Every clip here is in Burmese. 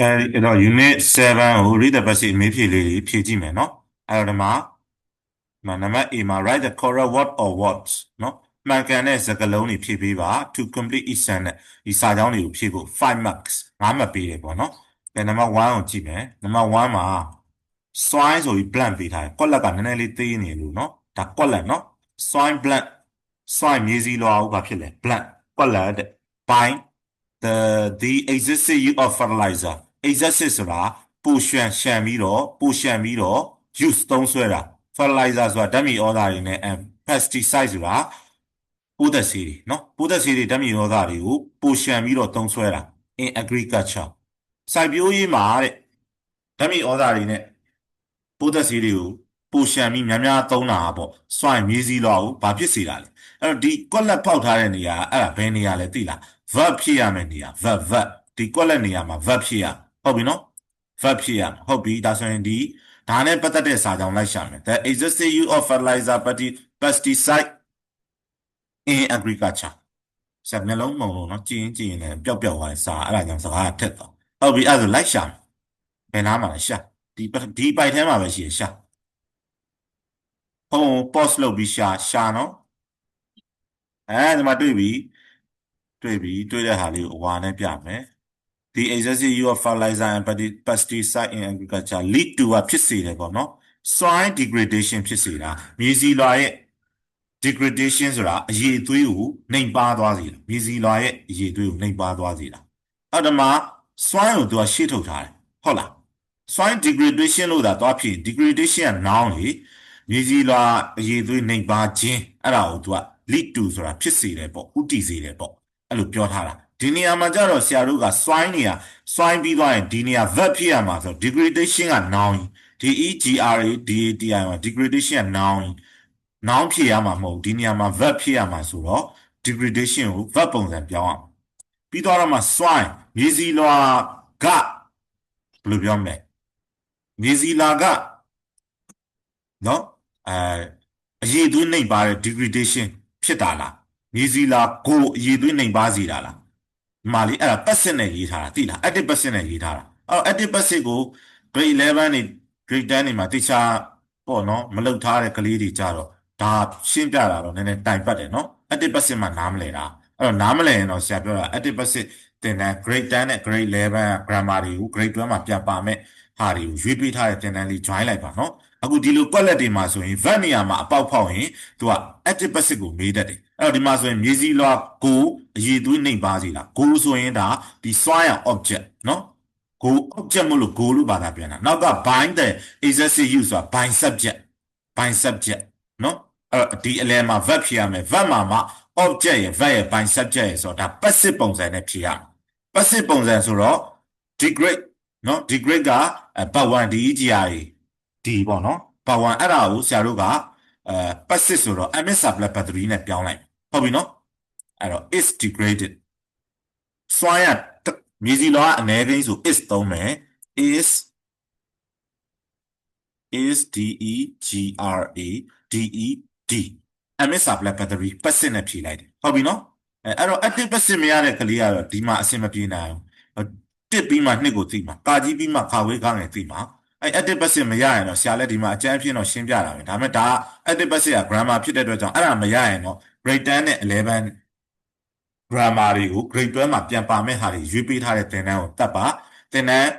အဲဒီအဲ့တော့ unit 7ကို read the passage အမေးဖြေလေးတွေဖြေကြည့်မယ်နော်အဲ့တော့ဒီမှာမနံပါတ် A မှာ write the correct word or words နော်မှန်ကန်တဲ့စကားလုံးတွေဖြည့်ပေးပါ to complete each sentence ဒီစာကြောင်းတွေကိုဖြည့်ဖို့5 marks 5မှတ်ပေးတယ်ပေါ့နော်အဲနံပါတ်1ကိုကြည့်မယ်နံပါတ်1မှာ swine ဆိုပြီး blank ပေးထားတယ်ကွက်လက်ကနည်းနည်းလေးသေးနေလို့နော်ဒါကွက်လက်နော် swine blank swine မြေစီလွာဟုတ်ဘာဖြစ်လဲ blank ကွက်လက်တဲ့ bind the the excessive use of fertilizer excessive ဆိုတာပိုရှံရှံပြီးတော့ပိုရှံပြီးတော့ use သုံးဆွဲတာ fertilizer ဆိုတာဓာတ်မြေဩဇာတွေနဲ့ pesticide ဆိုတာပိုးသက်ဆေးတွေနော်ပိုးသက်ဆေးတွေဓာတ်မြေဩဇာတွေကိုပိုရှံပြီးတော့သုံးဆွဲတာ in agriculture စိုက်ပျိုးရေးမှာတဲ့ဓာတ်မြေဩဇာတွေနဲ့ပိုးသက်ဆေးတွေကိုပိုရှံပြီးများများသုံးတာပေါ့စွန့်မြေစီလောကိုဘာဖြစ်စေတာလဲအဲ့တော့ဒီကွက်လက်ဖောက်ထားတဲ့နေရာအဲ့ဒါဘယ်နေရာလဲသိလား verb ဖြစ်ရမယ့်နေရာ verb verb ဒီကွက်လက်နေရာမှာ verb ဖြစ်ရဟုတ်ပြီနော် verb ဖြစ်ရဟုတ်ပြီဒါဆိုရင်ဒီဒါနဲ့ပတ်သက်တဲ့စာကြောင်းလိုက်ရှာမယ် the existing use of fertilizer pesticide in agriculture စက်နှလုံးမုံလို့နော်ကြည်ရင်ကြည်ရင်လည်းပျောက်ပျောက်သွားစာအဲ့ဒါကြောင့်စကားထက်တော့ဟုတ်ပြီအဲ့ဒါဆိုလိုက်ရှာမယ်ဘယ်နားမှာလဲရှာဒီဒီပိုက်ထဲမှာပဲရှိရရှာဟို post လုပ်ပြီးရှာရှာနော်အဲဒီမှာတွေ့ပြီ တွေ့ပြီတွေ့တဲ့ဟာလေးကိုအဝါနဲ့ပြမယ် the excessive use of fertilizer and pesticide in agriculture lead to ကဖြစ်စေတယ်ပေါ့နော် soil degradation ဖြစ်စေတာမြေစီလွာရဲ့ degradation ဆိုတာအရည်အသွေးကိုနှိမ်ပါသွားစေတာမြေစီလွာရဲ့အရည်အသွေးကိုနှိမ်ပါသွားစေတာအဲ့ဒါမှာ soil ကိုသူကရှေ့ထုတ်ထားတယ်ဟုတ်လား soil degradation လို့သာသွားဖြစ် degradation က noun လေမြေစီလွာအရည်အသွေးနှိမ်ပါခြင်းအဲ့ဒါကိုသူက lead to ဆိုတာဖြစ်စေတယ်ပေါ့ဥတည်စေတယ်ပေါ့ အဲ့လိုပြောထားတာဒီနေရာမှာကျတော့ဆရာတို့က swine နေရာ swine ပြီးသွားရင်ဒီနေရာ verb ဖြစ်ရမှာဆို degradation က noun ဒီ e g r a d a t i မှာ degradation က noun noun ဖြစ်ရမှာမဟုတ်ဒီနေရာမှာ verb ဖြစ်ရမှာဆိုတော့ degradation ကို verb ပုံစံပြောင်းအောင်ပြီးတော့မှ swine မြေစီလွာကဘယ်လိုပြောမလဲမြေစီလာကနော်အဲအရေးသွင်းနှိမ်ပါတဲ့ degradation ဖြစ်တာလား မြေစီလာကိုအရေးသွင်းနှိမ်ပါစေတာလားဒီမှာလေအဲ့ဒါ passive နဲ့ရေးထားတာသိလား active passive နဲ့ရေးထားတာအဲ့ active passive ကို grade 11နေ grade 10နေမှာတခြားပေါ့နော်မလောက်ထားတဲ့ကလေးတွေကြတော့ဒါရှင်းပြတာတော့နည်းနည်းတိုင်ပတ်တယ်နော် active passive မှာနားမလဲတာအဲ့တော့နားမလဲရင်တော့ဆရာပြောတာ active passive သင်တန်း grade 10နဲ့ grade 11 grammar တွေကို grade 12မှာပြန်ပါမယ်ဟာတွေကိုရွေးပေးထားတဲ့သင်တန်းလေး join လိုက်ပါနော်အခုဒီလိုကွက်လက်တွေမှာဆိုရင် verb နေရာမှာအပေါက်ဖောက်ရင်သူက active passive ကိုမေးတတ်တယ် အဲ့တော့ဒီမှာဆိုရင်မြေစီလွာကိုအရေးသွေးနှိမ်ပါစီလားကိုဆိုရင်ဒါဒီ soil object နော် go object မလို့ go လို့ဘာသာပြန်တာနောက်က bind the excessive use ဆိုတာ bind subject bind subject နော်အဲ့တော့ဒီအလဲမှာ verb ဖြစ်ရမယ် verb မှာမှ object ရဲ့ verb ရဲ့ bind subject ရဲ့ဆိုတော့ဒါ passive ပုံစံနဲ့ဖြစ်ရမယ် passive ပုံစံဆိုတော့ degrade နော် degrade က part 1 DEGR ဒီပေါ့နော် part 1အဲ့ဒါကိုဆရာတို့ကအဲ passive ဆိုတော့ ms supply battery နဲ့ပြောင်းလိုက် ဟုတ်ပြီနော်အဲ့တော့ is degraded စွမ်းရမြေစီလောကအနည်းကိန်းဆို is သုံးမယ် is is d e g r a d e d ms supply battery passive နဲ့ဖြည့်လိုက်တယ်ဟုတ်ပြီနော်အဲအဲ့တော့ active passive မရတဲ့ကလေးကတော့ဒီမှာအဆင်မပြေနိုင်ဘူးတစ်ပြီးမှနှစ်ကိုသိမှာကာကြီးပြီးမှခါဝေးကားငယ်သိမှာအဲ active passive မရရင်တော့ဆရာလက်ဒီမှာအကျန်းအဖြစ်တော့ရှင်းပြတာပဲဒါပေမဲ့ဒါ active passive က grammar ဖြစ်တဲ့အတွက်ကြောင့်အဲ့ဒါမရရင်တော့ grade 10နဲ့11 grammar တွေကို grade 12မှာပြန်ပါမဲ့ဟာတွေရွေးပေးထားတဲ့သင်တန်းကိုတက်ပါသင်တန်း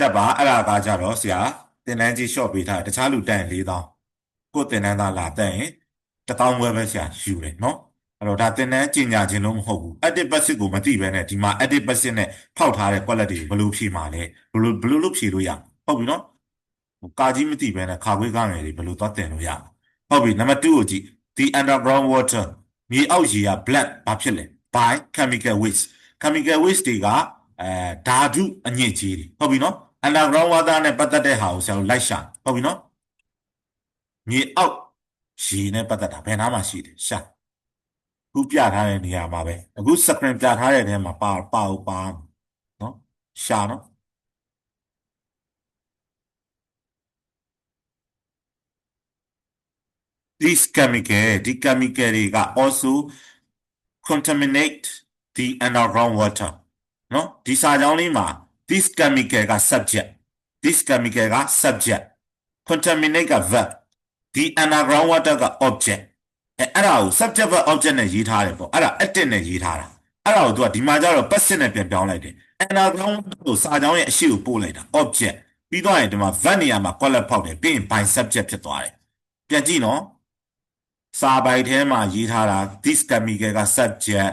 တက်ပါအဲ့ဒါကကြတော့ဆရာသင်တန်းကြီး short ပေးထားတယ်တခြားလူတက်ရင်4000ကိုသင်တန်းသားလာတက်ရင်1000ဝယ်ပဲဆရာယူတယ်နော်အဲ့တော့ဒါသင်တန်းကြီးညာခြင်းလို့မဟုတ်ဘူး active passive ကိုမသိဘဲနဲ့ဒီမှာ active passive နဲ့ဖောက်ထားတဲ့ quality ဘယ်လိုဖြည့်မှာလဲဘယ်လိုဘယ်လိုလုပ်ဖြည့်လို့ရဟုတ်ပြီနော်ကာကြီးမသိဘဲနဲ့ခါခွေးကားငယ်တွေဘယ်လိုသွားတင်လို့ရဟုတ်ပြီနံပါတ်2ကိုကြည့် the underground water မြေအောက်ရေက black ဘာဖြစ်လဲ by chemical waste chemical waste တွေကအဲဓာတုအညစ်အကြေးတွေဟုတ်ပြီနော် underground water နဲ့ပတ်သက်တဲ့ဟာကိုဆရာတို့လိုက်ရှာဟုတ်ပြီနော်မြေအောက်ရေနဲ့ပတ်သက်တာဘယ်နားမှာရှိတယ်ရှာခုပြထားတဲ့နေရာမှာပဲအခု screen ပြထားတဲ့နေရာမှာပါပါပါနော်ရှာနော် this chemical ဒီ chemical တွေက also contaminate the underground water နော်ဒီစာကြောင်းလေးမှာ this chemical က subject this chemical က subject contaminate က verb ဒီ underground water က object အဲအဲ့ဒါကို subject verb object နဲ့ရေးထားတယ်ပေါ့အဲ့ဒါ active နဲ့ရေးထားတာအဲ့ဒါကိုသူကဒီမှာကျတော့ passive နဲ့ပြန်ပြောင်းလိုက်တယ် underground water ကိုစာကြောင်းရဲ့အရှိကိုပို့လိုက်တာ object ပြီးတော့ရင်ဒီမှာ verb နေရာမှာ collet ဖောက်တယ်ပြီးရင် by subject ဖြစ်သွားတယ်ပြန်ကြည့်နော် စာပိုက်ထဲမှာရေးထားတာ this chemical က subject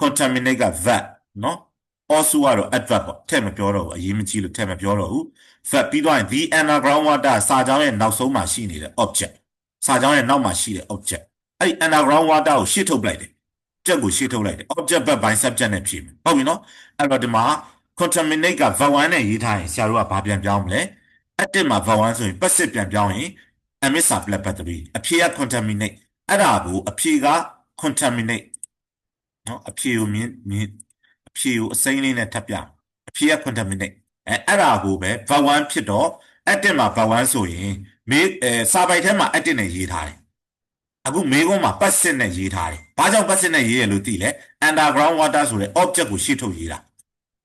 contaminate က verb နော် also ကတော့ adverb ပေါ့ထည့်မပြောတော့ဘူးအရေးမကြီးလို့ထည့်မပြောတော့ဘူး verb ပြီးတော့ရင် the underground water စာကြောင်းရဲ့နောက်ဆုံးမှာရှိနေတဲ့ object စာကြောင်းရဲ့နောက်မှာရှိတဲ့ object အဲ့ဒီ underground water ကိုရှေ့ထုတ်ပလိုက်တယ်ကြက်ကိုရှေ့ထုတ်လိုက်တယ် object ဘက် by subject နဲ့ဖြည့်မယ်ဟုတ်ပြီနော်အဲ့တော့ဒီမှာ contaminate က verb 1နဲ့ရေးထားရင်ဆရာတို့ကဘာပြန်ပြောင်းမလဲ active မှာ verb 1ဆိုရင် passive ပြန်ပြောင်းရင် emit sublet battery အဖြေက contaminate အဲ့ဒါကိုအဖြေက contaminate နော်အဖြေကိုမြင်မြင်အဖြေကိုအစိမ်းလေးနဲ့ထပ်ပြအဖြေက contaminate အဲအဲ့ဒါကိုပဲ verb 1ဖြစ်တော့ active မှာ verb 1ဆိုရင်မေးအဲစာပိုက်ထဲမှာ active နဲ့ရေးထားတယ်အခုမေးခွန်းမှာ passive နဲ့ရေးထားတယ်ဘာကြောင့် passive နဲ့ရေးရလို့သိလဲ underground water ဆိုတဲ့ object ကိုရှေ့ထုတ်ရေးတာ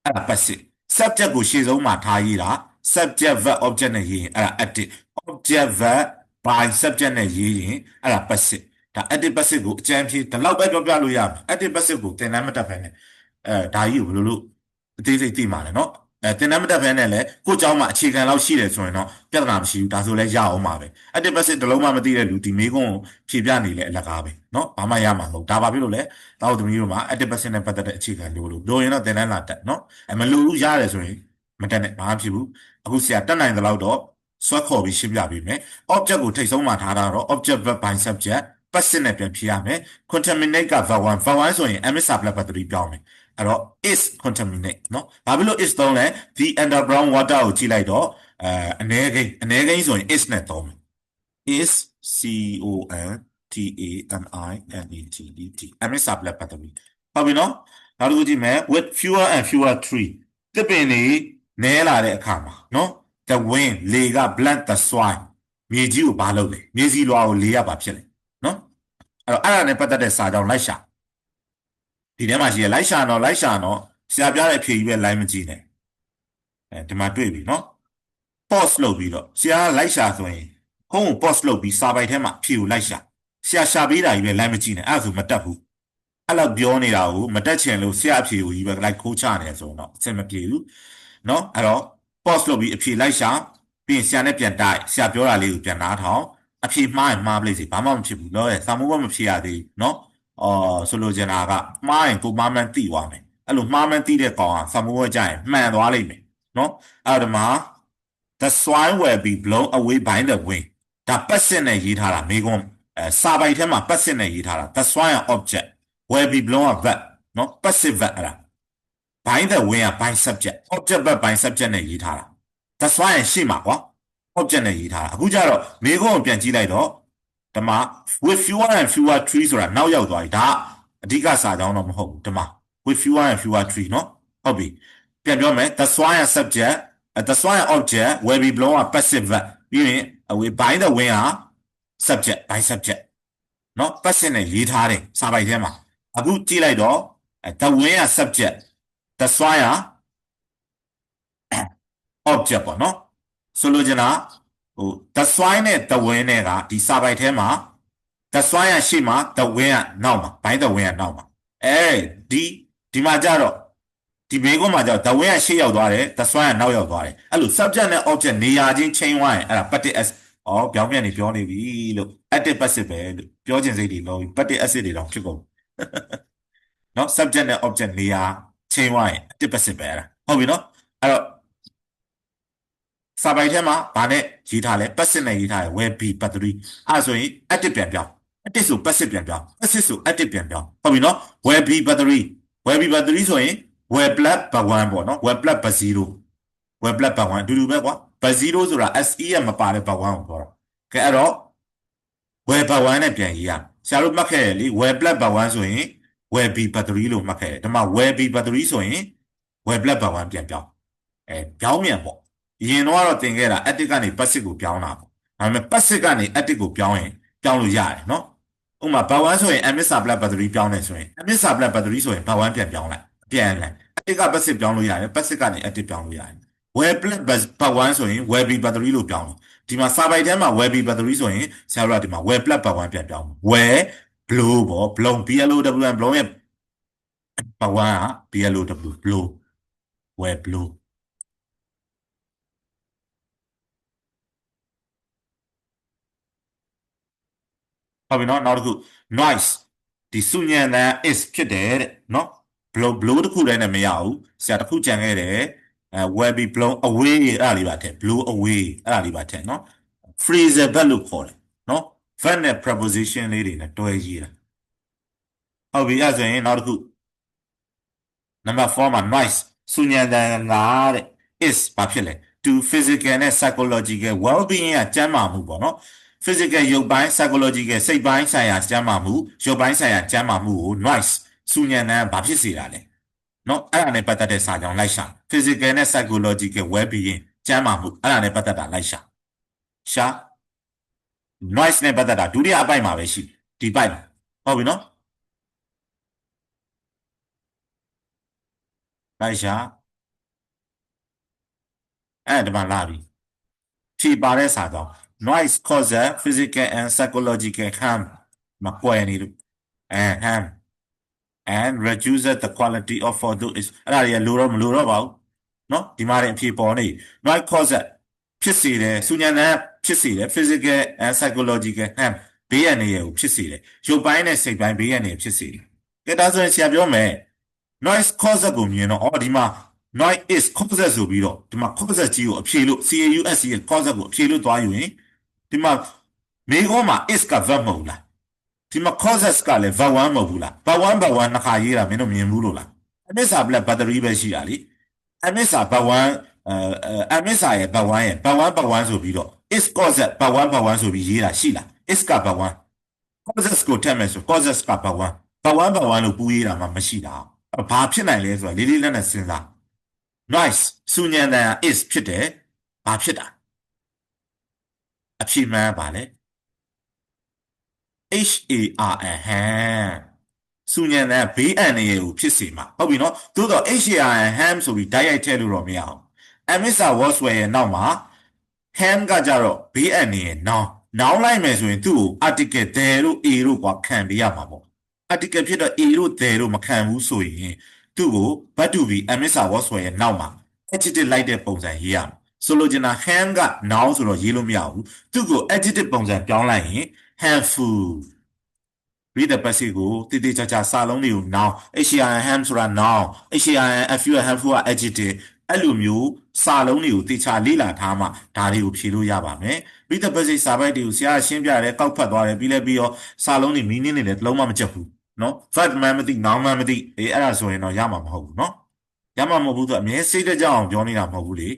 အဲ့ဒါ passive subject ကိုရှေ့ဆုံးမှာထားရေးတာ subject verb object နဲ့ရေးရင်အဲ့ဒါ active object verb by subject နဲ့ရေးရင်အဲ့ဒါ passive ဒါ active passive ကိုအကြမ်းဖြင့်ဒီလောက်ပဲပြောပြလို့ရမယ် active passive ကိုသင်တန်းမတက်ဖ ೇನೆ အဲဒါကြီးကိုဘယ်လိုလုပ်အသေးစိတ်သိမှာလဲเนาะအဲသင်တန်းမတက်ဖ ೇನೆ လဲကိုယ့်เจ้าမှာအခြေခံလောက်ရှိတယ်ဆိုရင်တော့ပြဿနာမရှိဘူးဒါဆိုလဲရအောင်ပါပဲ active passive တစ်လုံးမှမသိတဲ့လူဒီမေးခွန်းကိုဖြေပြနေလဲအလကားပဲเนาะဘာမှရမှာမဟုတ်ဒါပါဖြစ်လို့လဲတောက်သမီးတို့မှာ active passive နဲ့ပတ်သက်တဲ့အခြေခံလိုလို့လိုရင်တော့သင်တန်းလာတက်เนาะအဲမလိုဘူးရတယ်ဆိုရင်မတက်နဲ့ဘာမှဖြစ်ဘူးအခုဆရာတက်နိုင်သလောက်တော့ဆွဲခေါ်ပြီးရှင်းပြပေးမယ် object ကိုထိတ်ဆုံးမှာထားတာတော့ object verb by subject passive နဲ့ပြန်ဖြေရမယ် contaminate က verb 1 verb 1ဆိုရင် ms supply ပတ်3ပြောင်းမယ်အဲ့တော့ is contaminate နော်ဘာဖြစ်လို့ is သုံးလဲ the underground water ကိုကြည့်လိုက်တော့အဲအ ਨੇ ကိန်းအ ਨੇ ကိန်းဆိုရင် is နဲ့သုံးမယ် is c o n t a m i n e t e t ms supply ပတ်3ဟုတ်ပြီနော်နောက်တစ်ခုကြည့်မယ် with fewer and fewer tree တပင်တွေနည်းလာတဲ့အခါမှာနော် the wind လေက blunt the soil မြေကြီးကိုဘာလုပ်လဲမြေစီလွာကိုလေရပါဖြစ်လဲ အဲ့တော့အဲ့ဒါနဲ့ပတ်သက်တဲ့စာကြောင်းလိုက်ရှာဒီထဲမှာရှိရလိုက်ရှာတော့လိုက်ရှာတော့ဆရာပြတဲ့အဖြေကြီးပဲလိုက်မကြည့်နဲ့အဲဒီမှာတွေ့ပြီနော် pause လုပ်ပြီးတော့ဆရာကလိုက်ရှာဆိုရင်ဟုံးကို pause လုပ်ပြီးစာပိုက်ထဲမှာအဖြေကိုလိုက်ရှာဆရာရှာပေးတာကြီးပဲလိုက်မကြည့်နဲ့အဲ့ဒါဆိုမတက်ဘူးအဲ့လောက်ပြောနေတာကိုမတက်ချင်လို့ဆရာအဖြေကိုကြီးပဲလိုက်ခိုးချနေဆိုတော့အဆင်မပြေဘူးနော်အဲ့တော့ pause လုပ်ပြီးအဖြေလိုက်ရှာပြီးရင်ဆရာနဲ့ပြန်တိုက်ဆရာပြောတာလေးကိုပြန်နားထောင် အဖြေမှားရင်မှားပလိုက်စီဘာမှမဖြစ်ဘူးတော့ရဲ့စာမိုးဘမဖြေရသေးဘူးเนาะအော်ဆိုလိုချင်တာကမှားရင်ကိုမှားမှန်းသိသွားမယ်အဲ့လိုမှားမှန်းသိတဲ့ကောင်ကစာမိုးဘကြရင်မှန်သွားလိမ့်မယ်เนาะအဲ့တော့ဒီမှာ the soil will be blown away by the wind ဒါပတ်စစ်နဲ့ရေးထားတာမိကွန်းအဲစာပိုက်ထဲမှာပတ်စစ်နဲ့ရေးထားတာ the soil object will be blown a verb เนาะ passive verb အဲ့ဒါ by the wind က by subject object verb by subject နဲ့ရေးထားတာ that's why ရှိမှာကွာ object နဲ့ရေးထားတာအခုကျတော့မေခွန်းကိုပြန်ကြည့်လိုက်တော့ဒီမှာ with fewer and fewer trees ဆိုတာနောက်ရောက်သွားပြီဒါအဓိကစာကြောင်းတော့မဟုတ်ဘူးဒီမှာ with fewer and fewer trees เนาะဟုတ်ပြီပြန်ပြောမယ် that's why subject that's why object will be blown a passive verb ပြီးရင် away by the wind က subject by subject เนาะ passive နဲ့ရေးထားတယ်စာပိုက်ထဲမှာအခုကြည့်လိုက်တော့ the wind က subject that's why object ပေါ့နော် ဆိုလိုချင်တာဟို the swine နဲ့ the win နဲ့ကဒီစာပိုက်ထဲမှာ the swine ရရှေ့မှာ the win ကနောက်မှာ by the win ကနောက်မှာအဲဒီဒီမှာကြတော့ဒီဘေးကွန်းမှာကြတော့ the win ကရှေ့ရောက်သွားတယ် the swine ကနောက်ရောက်သွားတယ်အဲ့လို subject နဲ့ object နေရာချင်းချိန်သွားရင်အဲ့ဒါ passive as ဩပြောင်းပြန်နေပြောနေပြီလို့ active passive ပဲလို့ပြောချင်စိတ်တွေလုံး passive acid တွေတော့ဖြစ်ကုန်နော် subject နဲ့ object နေရာချိန်သွားရင် active passive ပဲအဲ့ဒါဟုတ်ပြီနော်အဲ့တော့ စာပိုက်ထဲမှာဗာနဲ့ရေးထားလဲ passive နဲ့ရေးထားတယ် will be battery အဲ့ဆိုရင် active ပြန်ပြောင်း active ဆို passive ပြန်ပြောင်း passive ဆို active ပြန်ပြောင်းဟုတ်ပြီနော် will be battery will be battery ဆိုရင် will plus ဘ1ပေါ့နော် will plus ဘ0 will plus ဘ1အတူတူပဲကွာဘ0ဆိုတာ SE ရမပါတဲ့ဘ1ကိုပြောတာကဲအဲ့တော့ will ဘ1နဲ့ပြန်ရေးရဆရာတို့မှတ်ခဲ့ရလေ will plus ဘ1ဆိုရင် will be battery လို့မှတ်ခဲ့တယ်ဒီမှာ will be battery ဆိုရင် will plus ဘ1ပြန်ပြောင်းအဲပြောင်းမြန်ပေါ့ ရင်တော့တော့တင်ခဲ့တာ active ကနေ passive ကိုပြောင်းတာပေါ့ဒါပေမဲ့ passive ကနေ active ကိုပြောင်းရင်ပြောင်းလို့ရတယ်နော်ဥပမာ bar 1ဆိုရင် emit supply battery ပြောင်းတယ်ဆိုရင် emit supply battery ဆိုရင် bar 1ပြန်ပြောင်းလိုက်ပြန်လိုက် static က passive ပြောင်းလို့ရတယ် passive ကနေ active ပြောင်းလို့ရတယ် where plus part 1ဆိုရင် where b part 3လို့ပြောင်းလို့ဒီမှာစာပိုက်ထဲမှာ where b part 3ဆိုရင်ဆရာတို့ကဒီမှာ where plus part 1ပြန်ပြောင်း where blow ပေါ့ blow b l o w n blow ရဲ့ part 1က b l o w blow where blow ဟုတ်ပြီနော်နောက်တစ်ခု noise ဒီစုညံတန်း is ဖြစ်တယ်တဲ့နော် blow blow တစ်ခုတည်းနဲ့မရဘူးဆရာတစ်ခုကြံခဲ့တယ်အဲ will be blown away အဲ့ဒါလေးပါထည့် blow away အဲ့ဒါလေးပါထည့်နော် phrasal verb လို့ခေါ်တယ်နော် verb နဲ့ preposition လေးတွေနဲ့တွဲရေးတာဟုတ်ပြီအဲ့ဆိုရင်နောက်တစ်ခု number 4မှာ noise စုညံတန်းကတဲ့ is ဘာဖြစ်လဲ to physical နဲ့ psychological well being ကကျန်းမာမှုပေါ့နော် physical ရုပ်ပိုင်း psychological စိတ်ပိုင်းဆိုင်ရာကျန်းမာမှုရုပ်ပိုင်းဆိုင်ရာကျန်းမာမှုကို noise စူညံနံဘာဖြစ်စေတာလဲနော်အဲ့ဒါနဲ့ပတ်သက်တဲ့စာကြောင်းလိုက်ရှာ physical နဲ့ psychological well being ကျန်းမာမှုအဲ့ဒါနဲ့ပတ်သက်တာလိုက်ရှာရှာ noise နဲ့ပတ်သက်တာဒုတိယအပိုင်းမှာပဲရှိဒီပိုင်းမှာဟုတ်ပြီနော်လိုက်ရှာအဲ့ဒါမှလာပြီဖြေပါတဲ့စာကြောင်း noise causes physical and psychological harm မကွယ်နေလို့အဲ harm and reduces the quality of photo is အဲ့ဒါတွေကလိုတော့မလိုတော့ပါဘူးเนาะဒီမှာရင်အဖြေပေါ်နေ noise causes ဖြစ်စေတယ်စူညံတဲ့ဖြစ်စေတယ် physical and psychological harm ဘေးရန်နေရကိုဖြစ်စေတယ်ရုပ်ပိုင်းနဲ့စိတ်ပိုင်းဘေးရန်နေဖြစ်စေတယ်ကဲဒါဆိုရင်ဆရာပြောမယ် noise causes ကိုမြင်တော့အော်ဒီမှာ noise is causes ဆိုပြီးတော့ဒီမှာ causes ကြီးကိုအဖြေလို့ CAUS ရဲ့ causes ကိုအဖြေလို့သွားယူရင် ဒီမှာမေခေါမှာ is က verb မဟုတ်လားဒီမှာ causes ကလည်း verb 1မဟုတ်ဘူးလား verb 1 verb 1နှစ်ခါရေးတာမင်းတို့မြင်ဘူးလို့လားအမစ်စာ black battery ပဲရှိတာလीအမစ်စာ verb 1အဲအမစ်စာရဲ့ verb 1ရဲ့ verb 1 verb 1ဆိုပြီးတော့ is causes verb 1 verb 1ဆိုပြီးရေးတာရှိလား is က verb 1 causes ကိုထည့်မယ်ဆို causes က verb 1 verb 1 verb 1လို့ပူးရေးတာမှမရှိတာဘာဖြစ်နိုင်လဲဆိုတာလေးလေးနက်နက်စဉ်းစား noise စူညံတန် is ဖြစ်တယ်ဘာဖြစ်တာ အဖြစ်မှန်းပါလေ H A R N ဟမ်စူညံတဲ့ဘေးအန္တရာယ်ကိုဖြစ်စေမှာဟုတ်ပြီနော်သို့တော့ H A R N ဟမ်ဆိုပြီးဓာတ်ရိုက်ထည့်လို့တော့မရအောင် Amisa Wordsworth ရဲ့နောက်မှာ ham ကကြတော့ဘေးအန္တရာယ်နောင်းနောင်းလိုက်မယ်ဆိုရင်သူ့ကို article there တို့ a တို့ကွာခံပေးရမှာပေါ့ article ဖြစ်တော့ a တို့ there တို့မခံဘူးဆိုရင်သူ့ကို but to be Amisa Wordsworth ရဲ့နောက်မှာ adjective လိုက်တဲ့ပုံစံရေးရမှာ ဆိုလိုချင်တာ ham က noun ဆိုတော့ရေးလို့မရဘူးသူ့ကို adjective ပုံစံပြောင်းလိုက်ရင် handful read the passage ကိုတည်တည်ချာချာစာလုံးတွေကို noun HAM ham ဆိုတာ noun HAM FU handful က adjective အဲ့လိုမျိုးစာလုံးတွေကိုတေချာလေ့လာထားမှဒါတွေကိုဖြေလို့ရပါမယ် read the passage စာပိုက်တွေကိုဆရာရှင်းပြတယ်ကောက်ဖတ်သွားတယ်ပြီးလဲပြီးတော့စာလုံးတွေ meaning တွေလည်းတစ်လုံးမှမချက်ဘူးနော် verb မှမသိ noun မှမသိအေးအဲ့ဒါဆိုရင်တော့ရမှာမဟုတ်ဘူးနော်ရမှာမဟုတ်ဘူးဆိုအမြဲစိတ်တကြအောင်ပြောနေတာမဟုတ်ဘူးလေ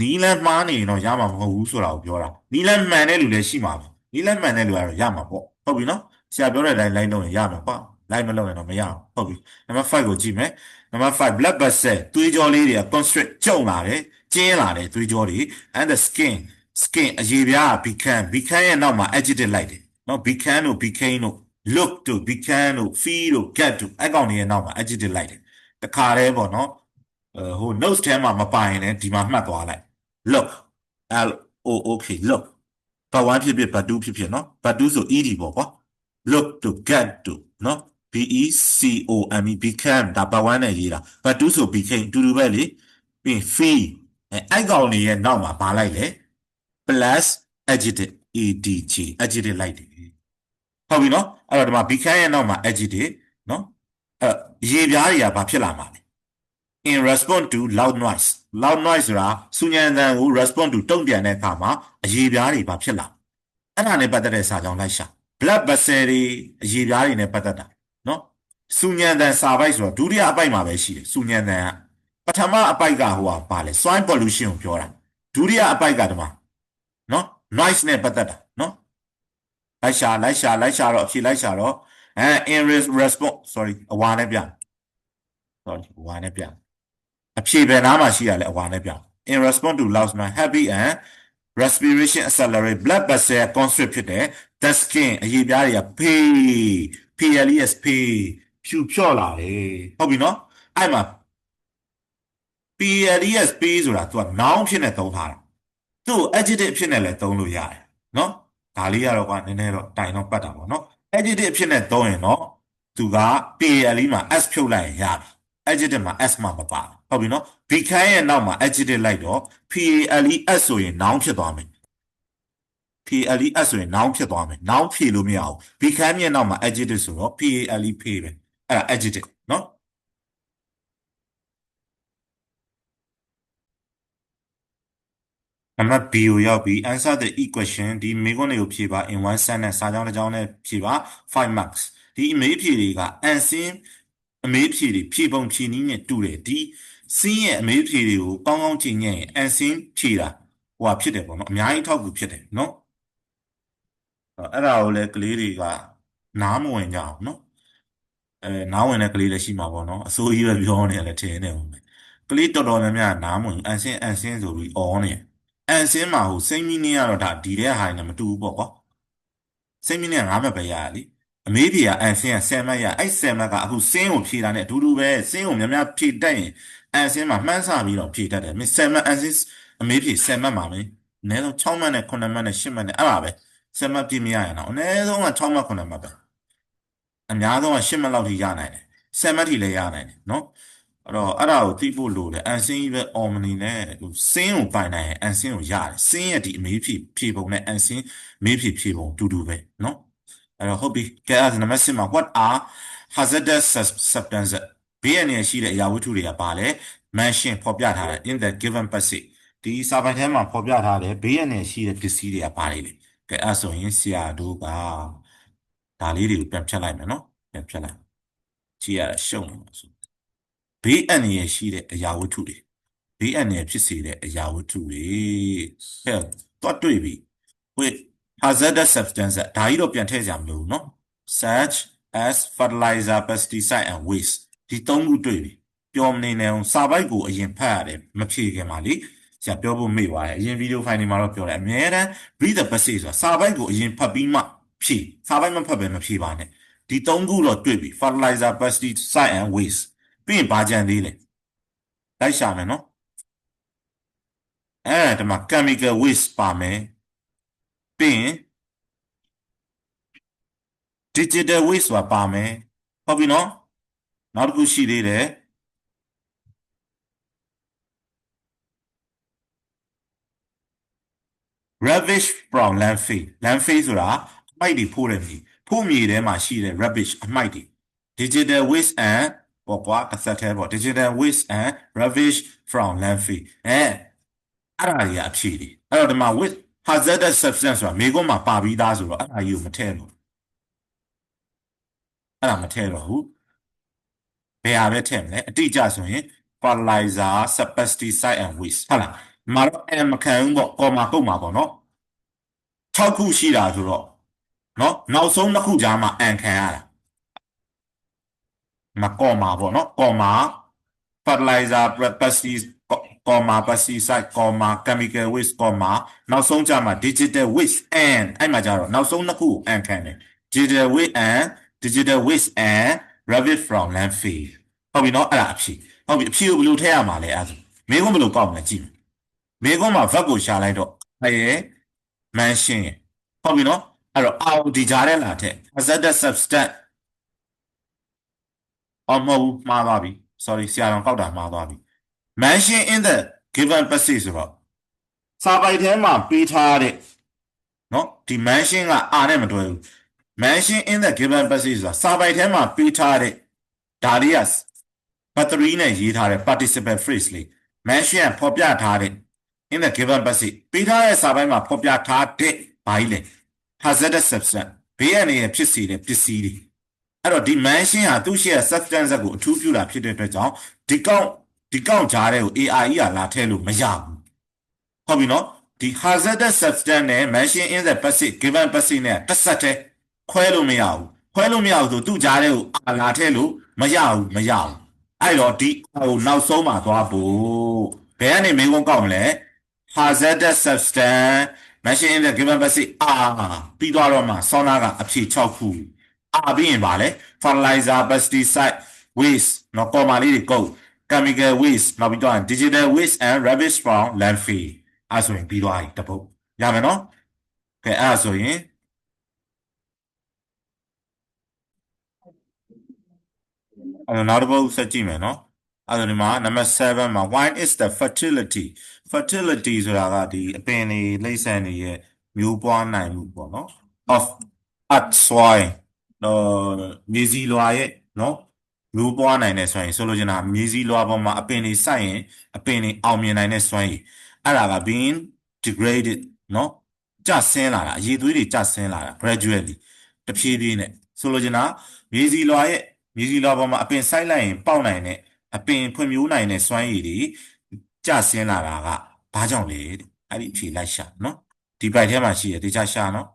နီးလန်းမှားနေရင်တော့ရမှာမဟုတ်ဘူးဆိုတာကိုပြောတာနီးလန်းမှန်တဲ့လူလည်းရှိမှာပဲနီးလန်းမှန်တဲ့လူကတော့ရမှာပေါ့ဟုတ်ပြီနော်ဆရာပြောတဲ့အတိုင်းလိုက်လုပ်ရင်ရမှာပေါ့လိုက်မလုပ်ရင်တော့မရအောင်ဟုတ်ပြီနံပါတ်5ကိုကြည့်မယ်နံပါတ်5 blood vessel သွေးကြောလေးတွေက constrict ကျုံလာတယ်ကျင်းလာတယ်သွေးကြောတွေ and the skin skin အရေပြားက become become ရဲ့နောက်မှာ adjective လိုက်တယ်နော် become တို့ became တို့ look တို့ become တို့ feel တို့ get တို့အဲ့ကောင်တွေရဲ့နောက်မှာ adjective လိုက်တယ်တခါတည်းပေါ့နော် ဟို notes ထဲမှာမပါရင်လည်းဒီမှာမှတ်သွားလိုက် look l o o k look ဘာဝဖြစ်ဖြစ်ဘာတူဖြစ်ဖြစ်နော်ဘာတူဆို ed ပေါ့ကွာ look to get to နော် b e c o m e become ဒါဘာဝနဲ့ရေးတာဘာတူဆို became တူတူပဲလေပြီး feel အဲအဲ့ကောင်တွေရဲ့နောက်မှာဘာလိုက်လဲ plus adjective adj adjective လိုက်တယ်ဟုတ်ပြီနော်အဲ့တော့ဒီမှာ become ရဲ့နောက်မှာ adjective နော်အဲ့ရေပြားတွေကဘာဖြစ်လာမှာလဲ in response to loud noise loud noise ဆိုတာစူညံတန်ကို response to တုံ့ပြန်တဲ့အခါမှာအရေပြားတွေဘာဖြစ်လာအဲ့ဒါနဲ့ပတ်သက်တဲ့စာကြောင်းလိုက်ရှာ blood vessel တွေအရေပြားတွေနဲ့ပတ်သက်တာနော်စူညံတန်စာပိုက်ဆိုတော့ဒုတိယအပိုက်မှာပဲရှိတယ်စူညံတန်ကပထမအပိုက်ကဟိုဟာပါလဲ soil pollution ကိုပြောတာဒုတိယအပိုက်ကတမနော် noise နဲ့ပတ်သက်တာနော်လိုက်ရှာလိုက်ရှာလိုက်ရှာတော့အဖြေလိုက်ရှာတော့အဲ in response sorry အဝါနဲ့ပြ sorry အဝါနဲ့ပြ အဖြေဘယ်နားမှာရှိရလဲအဝါနဲ့ပြ in response to loud noise happy and respiration accelerate blood vessel constrict ဖြစ်တယ် the skin အရေပြားတွေက pale pales pale ဖြူဖြော့လာတယ်ဟုတ်ပြီနော်အဲ့မှာ PLES pay ဆိုတာ तू က noun ဖြစ်နေသုံးထားတာသူ့ကို adjective ဖြစ်နေလည်းသုံးလို့ရတယ်နော်ဒါလေးကတော့ကွာနည်းနည်းတော့တိုင်တော့ပတ်တာပေါ့နော် adjective ဖြစ်နေသုံးရင်တော့သူက PLE မှာ s ဖြုတ်လိုက်ရင်ရပြီ adjective မှာ s မှာမပါ ဟုတ်ပြီနော် b ခန်းရဲ့နောက်မှာ adjective လိုက်တော့ PALES ဆိုရင် noun ဖြစ်သွားမယ် PLES ဆိုရင် noun ဖြစ်သွားမယ် noun ဖြေလို့မရဘူး b ခန်းရဲ့နောက်မှာ adjective ဆိုတော့ PALE ဖြေပဲအဲ့ဒါ adjective နော်နံပါတ် B ကိုရောက်ပြီ answer the equation ဒီမေးခွန်းတွေကိုဖြေပါ in one sentence စာကြောင်းတစ်ကြောင်းနဲ့ဖြေပါ5 marks ဒီအမေးဖြေတွေက answer အမေးဖြေတွေဖြေပုံဖြေနည်းနဲ့တူတယ်ဒီ စင်းရဲ့အမေးဖြေတွေကိုကောင်းကောင်းကြည့်ညံ့ရင် answer ဖြေတာဟိုဟာဖြစ်တယ်ပေါ့နော်အများကြီးထောက်ကူဖြစ်တယ်နော်အဲ့ဒါကိုလည်းကလေးတွေကနားမဝင်ကြအောင်နော်အဲနားဝင်တဲ့ကလေးလည်းရှိမှာပေါ့နော်အစိုးရပဲပြောနေတယ်ထင်နေဦးမယ်ကလေးတော်တော်များများနားမဝင်အန်စင်းအန်စင်းဆိုပြီးအော်နေတယ်အန်စင်းမှာဟိုစိတ်မီနင်းကတော့ဒါဒီတဲ့ဟာနဲ့မတူဘူးပေါ့ကွာစိတ်မီနင်းက9မှတ်ပဲရရလीအမေးဖြေကအန်စင်းက10မှတ်ရအဲ့10မှတ်ကအခုစင်းကိုဖြေတာနဲ့အတူတူပဲစင်းကိုများများဖြေတတ်ရင် အန်စင်းမှာမှန်းဆပြီးတော့ဖြေတတ်တယ်မင်း10မှတ်အန်စင်းအမေးဖြေ10မှတ်ပါမယ်အနည်းဆုံး6မှတ်နဲ့9မှတ်နဲ့10မှတ်နဲ့အဲ့ပါပဲ10မှတ်ပြည့်မရရင်တော့အနည်းဆုံးက6မှတ်9မှတ်ပဲအများဆုံးက10မှတ်လောက်ထိရနိုင်တယ်10မှတ်ထိလည်းရနိုင်တယ်နော်အဲ့တော့အဲ့ဒါကိုသိဖို့လိုတယ်အန်စင်းကြီးပဲအော်မနီနဲ့ဟိုစင်းကိုပိုင်နိုင်ရင်အန်စင်းကိုရတယ်စင်းရဲ့ဒီအမေးဖြေဖြေပုံနဲ့အန်စင်းမေးဖြေဖြေပုံတူတူပဲနော်အဲ့တော့ဟုတ်ပြီကဲအဲ့ဒါနံပါတ်7မှာ what are hazardous substances ဘေးအန္တရာယ်ရှိတဲ့အရာဝတ္ထုတွေကပါလဲ mention ဖော်ပြထားတယ် in the given passage ဒီစာပိုင်ထဲမှာဖော်ပြထားတယ်ဘေးအန္တရာယ်ရှိတဲ့ပစ္စည်းတွေကပါလိမ့်မယ်။ကဲအဲ့ဆိုရင်ဆရာတို့ကဒါလေးတွေကိုပြန်ဖြတ်လိုက်မယ်နော်။ပြန်ဖြတ်လိုက်။ကြည့်ရတာရှုံနေမှာဆို။ဘေးအန္တရာယ်ရှိတဲ့အရာဝတ္ထုတွေဘေးအန္တရာယ်ဖြစ်စေတဲ့အရာဝတ္ထုတွေဟဲ့တော့တွေ့ပြီ။ with hazardous substance ဒါကြီးတော့ပြန်ထည့်ကြမလို့နော်။ such as fertilizer pesticide and waste ဒီသုံးခုတွေ့ပြီပြောမနေနဲ့အောင်စာပိုက်ကိုအရင်ဖတ်ရတယ်မဖြေခင်ပါလေဆရာပြောဖို့မေ့သွားတယ်အရင်ဗီဒီယိုဖိုင်တွေမှာတော့ပြောတယ်အများတန်း read the passage ဆိုတာစာပိုက်ကိုအရင်ဖတ်ပြီးမှဖြေစာပိုက်မဖတ်ဘဲမဖြေပါနဲ့ဒီသုံးခုတော့တွေ့ပြီ fertilizer pesticide and waste ပြီးရင်ဘာကြံသေးလဲလိုက်ရှာမယ်နော်အဲဒီမှာ chemical waste ပါမယ်ပြီးရင် digital waste ဆိုတာပါမယ်ဟုတ်ပြီနော် နောက်တစ်ခုရှိသေးတယ် rubbish from landfill landfill ဆိုတာအမိုက်တွေဖိုးတယ်မြေဖိုးမြေထဲမှာရှိတဲ့ rubbish အမိုက်တွေ digital waste and ပေါ့ကွာတစ်ဆက်တည်းပေါ့ digital waste and rubbish from landfill အဲအဲ့ဒါကြီးအဖြေတွေအဲ့တော့ဒီမှာ with hazardous substance ဆိုတာမိကုန်းမှာပါပြီးသားဆိုတော့အဲ့ဒါကြီးကိုမထည့်ဘူးအဲ့ဒါမထည့်တော့ဘူး ဘယ်ဟာပဲထည့်မလဲအတိအကျဆိုရင် fertilizer pesticide and waste ဟုတ်လားမတော့အမခံဘူးပေါ့ကော်မာကုတ်မှာပေါ့နော်6ခုရှိတာဆိုတော့နော်နောက်ဆုံးတစ်ခုကြားမှာအန်ခံရတာမကော်မာပေါ့နော်ကော်မာ fertilizer pesticide ကော်မာ pesticide ကော်မာ chemical waste ကော်မာနောက်ဆုံးကြမှာ digital waste and အဲ့မှာကြတော့နောက်ဆုံးနှစ်ခုအန်ခံတယ် digital waste and digital waste and rubbish from landfill ဟုတ်ပြီနော်အဲ့ဒါအဖြေဟုတ်ပြီအဖြေကိုဘယ်လိုထည့်ရမှာလဲအဲ့ဒါမင်းကဘယ်လိုကောက်မလဲကြည့်မေကွန်းမှာ verb ကိုရှာလိုက်တော့အဲ mention ရဟုတ်ပြီနော်အဲ့တော့ out ဒီကြားထဲလာထက် hazardous substance အော်မဟုတ်မှားသွားပြီ sorry ဆရာတော်ကောက်တာမှားသွားပြီ mention in the given passage ဆိုတော့စာပိုက်ထဲမှာပေးထားတဲ့နော်ဒီ mention ကအာနဲ့မတွဲဘူး mention in the given passage ဆိုတာစာပိုက်ထဲမှာပေးထားတဲ့ဒါလေးက battery နဲ့ရေးထားတဲ့ participle phrase လေး mention ဖော်ပြထားတဲ့ in the given passage ပေးထားတဲ့စာပိုင်းမှာဖော်ပြထားတဲ့ဘာကြီးလဲ hazardous substance ဘေးအန္တရာယ်ဖြစ်စေတဲ့ပစ္စည်းတွေအဲ့တော့ဒီ mention ဟာသူ့ရှိတဲ့ substance ကိုအထူးပြုတာဖြစ်တဲ့အတွက်ကြောင့်ဒီကောင့်ဒီကောင့်ကြားတဲ့ကို AI ကလာထည့်လို့မရဘူးဟုတ်ပြီနော်ဒီ hazardous substance နဲ့ mention in the passage given passage နဲ့တစ်ဆက်တည်း ခွဲလို့မရဘူးခွဲလို့မရဘူးဆိုသူ့ကြားတဲ့ကိုအာလာထည့်လို့မရဘူးမရဘူးအဲ့တော့ဒီဟိုနောက်ဆုံးမှာသွားဖို့ဘယ်ကနေမင်းကုန်းကောက်မလဲ hazardous substance mention in the given passage အာပြီးသွားတော့မှဆောနာကအဖြေ6ခုအာပြီးရင်ဗာလဲ fertilizer pesticide waste နော်ကော်မာလေးတွေကုတ် chemical waste နောက်ပြီးတော့ digital waste and rubbish from landfill အဲ့ဆိုရင်ပြီးသွားပြီတစ်ပုတ်ရမယ်နော်ကဲအဲ့ဆိုရင် အဲ့တော့နောက်တစ်ပုတ်ဆက်ကြည့်မယ်နော်အဲ့ဒါဒီမှာ number 7မှာ why is the fertility fertility ဆိုတာကဒီအပင်တွေလိမ့်ဆန်တွေရဲ့မျိုးပွားနိုင်မှုပေါ့နော် of earth soil တော့မြေစီလွာရဲ့နော်မျိုးပွားနိုင်တဲ့စွမ်းရည်ဆိုလိုချင်တာမြေစီလွာပေါ်မှာအပင်တွေစိုက်ရင်အပင်တွေအောင်မြင်နိုင်တဲ့စွမ်းရည်အဲ့ဒါက being degraded နော်ကျဆင်းလာတာအရည်သွေးတွေကျဆင်းလာတာ gradually တဖြည်းဖြည်းနဲ့ဆိုလိုချင်တာမြေစီလွာရဲ့ မြေစီလွာပေါ်မှာအပင်စိုက်လိုက်ရင်ပေါက်နိုင်တဲ့အပင်ဖွံ့ဖြိုးနိုင်တဲ့စွမ်းရည်တွေကျဆင်းလာတာကဘာကြောင့်လဲတဲ့အဲ့ဒီအဖြေလိုက်ရှာနော်ဒီပိုက်ထဲမှာရှိတယ်တေချာရှာနော်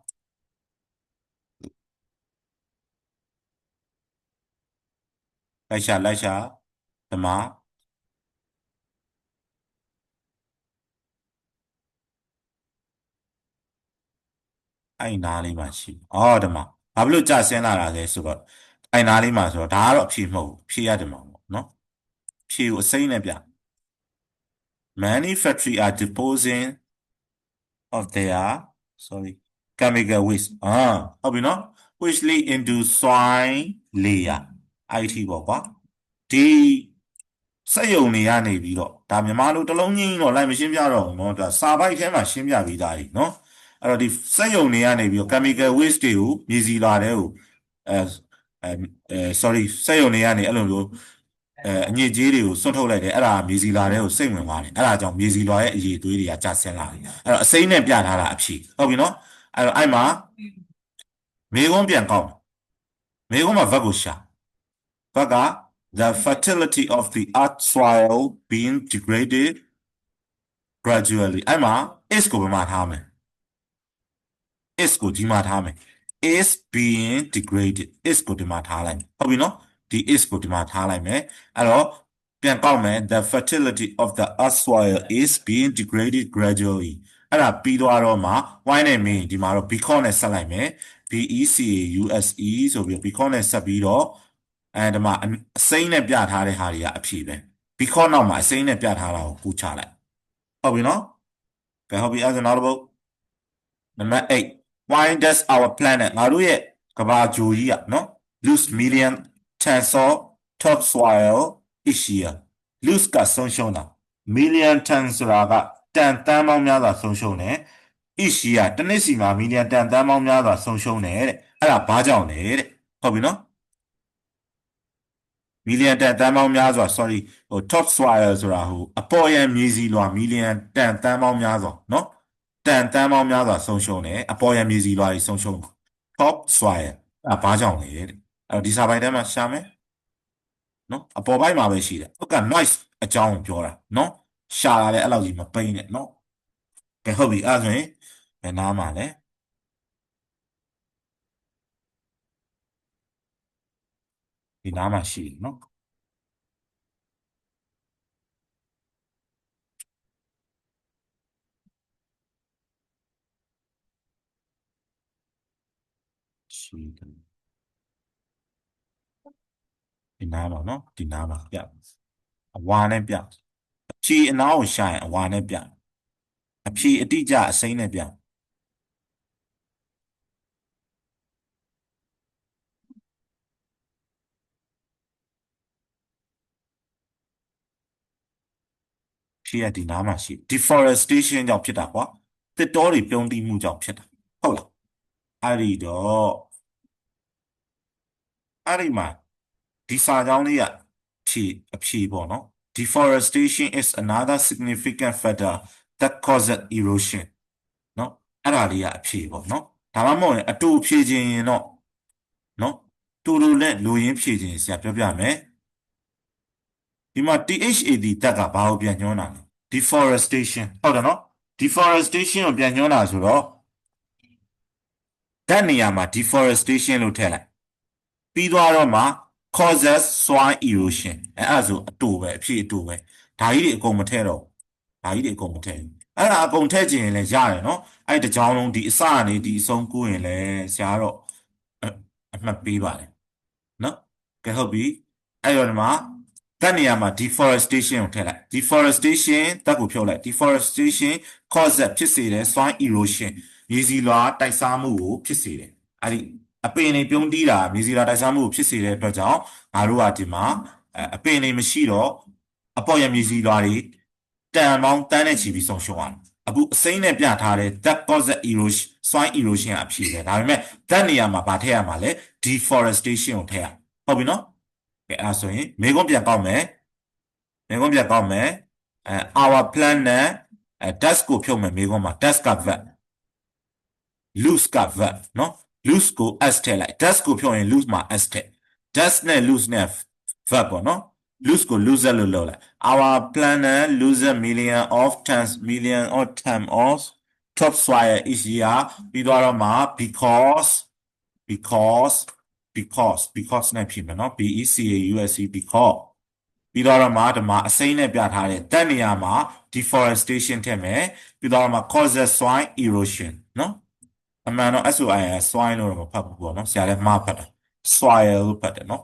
လိုက်ရှာလိုက်ရှာဓမ္မအဲ့နားလေးမှာရှိအော်ဓမ္မဘာဖြစ်လို့ကြာဆင်းလာတာလဲဆိုတော့ အဲ့နားလေးမှာဆိုတော့ဒါကတော့အဖြေမဟုတ်ဘူးဖြေရတယ်မှာပေါ့နော်ဖြေကိုအစိမ့်နဲ့ပြ many factory are disposing of their sorry chemical waste အာဟုတ်ပြီနော် which lead into soil layer IT ပေါ့ကွာဒီစက်ယုံတွေကနေပြီးတော့ဒါမြန်မာလိုတစ်လုံးချင်းတော့လိုက်မရှင်းပြတော့ဘူးเนาะဒါစာပိုက်ထဲမှာရှင်းပြပြီးသားကြီးเนาะအဲ့တော့ဒီစက်ယုံတွေကနေပြီးတော့ chemical waste တွေကိုမြေစီလာတဲ့ကိုအဲ အဲအဲ sorry စက်ရုံတွေကနေအဲ့လိုမျိုးအဲအညစ်အကြေးတွေကိုစွန့်ထုတ်လိုက်တယ်အဲ့ဒါမြေစီလာတဲ့ကိုစိတ်ဝင်သွားတယ်အဲ့ဒါကြောင့်မြေစီလာရဲ့အရည်အသွေးတွေကကျဆင်းလာတယ်အဲ့တော့အစိမ့်နဲ့ပြထားတာအဖြစ်ဟုတ်ပြီနော်အဲ့တော့အဲ့မှာမေကုန်းပြန်ကောက်မေကုန်းမှာဘက်ကိုရှာဘက်က the fertility of the earth soil being degraded gradually အဲ့မှာ is ကိုဘယ်မှာထားမလဲ is ကိုဒီမှာထားမယ် is being degraded is ကိုဒီမှာထားလိုက်ဟုတ်ပြီနော်ဒီ is ကိုဒီမှာထားလိုက်မယ်အဲ့တော့ပြန်ကောက်မယ် the fertility of the earth soil is being degraded gradually အဲ့ဒါပြီးသွားတော့မှ why နဲ့ mean ဒီမှာတော့ because နဲ့ဆက်လိုက်မယ် b e c a u s e ဆိုပြီး because နဲ့ဆက်ပြီးတော့အဲဒီမှာအစိမ့်နဲ့ပြထားတဲ့ဟာတွေကအဖြေပဲ because နောက်မှာအစိမ့်နဲ့ပြထားတာကိုကူချလိုက်ဟုတ်ပြီနော်ကဲဟုတ်ပြီအဲ့ဒါနောက်တစ်ပုတ် number 8 why does our planet ငါတို့ရဲ့ကမ္ဘာဂြိုလ်ကြီးอ่ะเนาะ lose million tons of topsoil each year lose ကဆုံးရှုံးတာ million tons ဆိုတာကတန်တန်းပေါင်းများစွာဆုံးရှုံးတယ် each year တစ်နှစ်စီမှာ million တန်တန်းပေါင်းများစွာဆုံးရှုံးတယ်တဲ့အဲ့ဒါဘာကြောင့်လဲတဲ့ဟုတ်ပြီเนาะ million တန်တန်းပေါင်းများစွာ sorry ဟို topsoil ဆိုတာဟိုအပေါ်ယံမြေစီလွှာ million တန်တန်းပေါင်းများစွာเนาะ တန်တန်းပေါင်းများစွာဆုံးရှုံးတယ်အပေါ်ယံမြေစီလွှာကြီးဆုံးရှုံး top soil အဲဘာကြောင့်လဲတဲ့အဲ့တော့ဒီစာပိုင်ထဲမှာရှာမယ်နော်အပေါ်ပိုင်းမှာပဲရှိတယ်ဟုတ်က noise အကြောင်းကိုပြောတာနော်ရှာလာလဲအဲ့လောက်ကြီးမပိန်းနဲ့နော်ကဲဟုတ်ပြီအဲ့ဒါဆိုရင်ဘယ်နားမှာလဲဒီနားမှာရှိတယ်နော် ရှိတယ်ဒီနားမှာနော်ဒီနားမှာပြအဝါနဲ့ပြအဖြေအနားကိုရှာရင်အဝါနဲ့ပြအဖြေအတိအကျအစိမ့်နဲ့ပြဖြေရဒီနားမှာရှိ deforestation ကြောင့်ဖြစ်တာကွာတစ်တောတွေပြုံးတိမှုကြောင့်ဖြစ်တာဟုတ်လားအဲ့ဒီတော့ အဲ့ဒီမှာဒီစာကြောင်းလေးကဖြေအဖြေပေါ့နော် deforestation is another significant factor that causes erosion เนาะအဲ့ဒါလေးကအဖြေပေါ့เนาะဒါမှမဟုတ်ရင်အတူဖြေခြင်းရင်တော့เนาะတူတူနဲ့လူရင်းဖြေခြင်းဆရာပြောပြမယ်ဒီမှာ THAD တက်ကဘာကိုပြန်ညွှန်းတာလဲ deforestation ဟုတ်တယ်เนาะ deforestation ကိုပြန်ညွှန်းတာဆိုတော့ဓာတ်နေရာမှာ deforestation လို့ထည့်လိုက် ပြီးသွားတော့မှ causes soil erosion အဲအဲ့ဒါဆိုအတူပဲအဖြစ်အတူပဲဒါကြီးတွေအကုန်မထည့်တော့ဒါကြီးတွေအကုန်မထည့်ဘူးအဲ့ဒါအကုန်ထည့်ခြင်းရင်လည်းရတယ်နော်အဲ့တကြောင်လုံးဒီအစကနေဒီအဆုံးကိုရင်လည်းဆရာတော့အမှတ်ပေးပါတယ်နော်ကဲဟုတ်ပြီအဲ့တော့ဒီမှာ that နေရာမှာ deforestation ကိုထည့်လိုက် deforestation တက်ကိုဖြုတ်လိုက် deforestation cause ဖြစ်စေတဲ့ soil erosion မြေစီလွှာတိုက်စားမှုကိုဖြစ်စေတယ်အဲ့ဒီ အပင်တွေပြုံးတီးတာမြေစီလွှာတိုက်စားမှုကိုဖြစ်စေတဲ့အတွက်ကြောင့်ငါတို့ကဒီမှာအဲအပင်တွေမရှိတော့အပေါ်ရမြေစီလွှာတွေတန်ပေါင်းတန်းနဲ့ချီပြီးဆုံးရှုံးရတယ်အခုအစိမ့်နဲ့ပြထားတဲ့ that cause erosion soil erosion အဖြစ်ပဲဒါပေမဲ့ that နေရာမှာဗာထည့်ရမှာလဲ deforestation ကိုထည့်ရဟုတ်ပြီနော်ကဲအဲ့ဒါဆိုရင်မေကွန်ပြန်ကောက်မယ်မေကွန်ပြန်ကောက်မယ်အဲ our planet အဲ dust ကိုဖြုတ်မယ်မေကွန်မှာ dust က verb loose က verb နော် loose ကို s ထည့်လိုက် dust ကိုဖြုတ်ရင် loose မှာ s ထည့် dust နဲ့ loose နဲ့ verb ပေါ့နော် loose ကို loser လို့လုပ်လိုက် our planet loses million of tons million of ton of topsoil each year ပြီးတော့တော့မှာ because because because because နဲ့ဖြစ်မယ်နော် B E C A U S E because ပြီးတော့တော့မှာဒီမှာအစိမ့်နဲ့ပြထားတဲ့တက်နေရာမှာ deforestation ထည့်မယ်ပြီးတော့မှာ causes soil erosion နော် အမှန်တော့ SOIL soil လို့တော့မဖတ်ဘူးပေါ့နော်ဆရာလည်းမှားဖတ်တာ soil လို့ဖတ်တယ်နော်